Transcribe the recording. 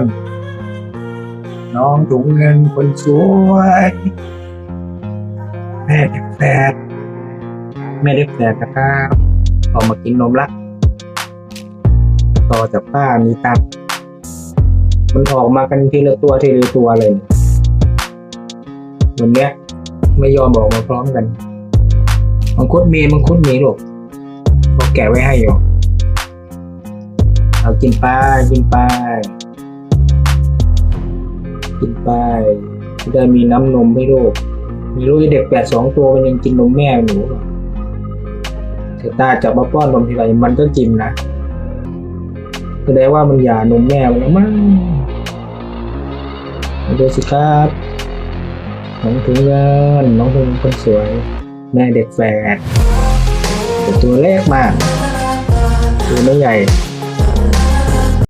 นน้องถุงเงินคนสวยแม่เด็กแฝดแม่เด็กแฝดนะครับออกมากินนมละต่อจากป้ามีตับมันออกมากันทีละตัวทีละตัวเลยวันเนี้ยไม่ยอมออกมาพร้อมกันมังคุดมีมังคุดมีลูกเขาแกะไว้ให้อยู่เอากินไปกินไป กินไปจะได้มีน้ำนมให้ลูก มีลูกเด็กแปดสองตัวมันยังกินนมแม่หนูแต่ตาจับมาป้อนนมทีไรมันก็กินนะแสดงว่ามันหย่านมแม่มันแล้วมั้งมาดูสิครับน้องถุงงินน้องถุงคนสวย แม่เด็กแฝดแต่ตัวเล็กมาก ตัวไม่ใหญ่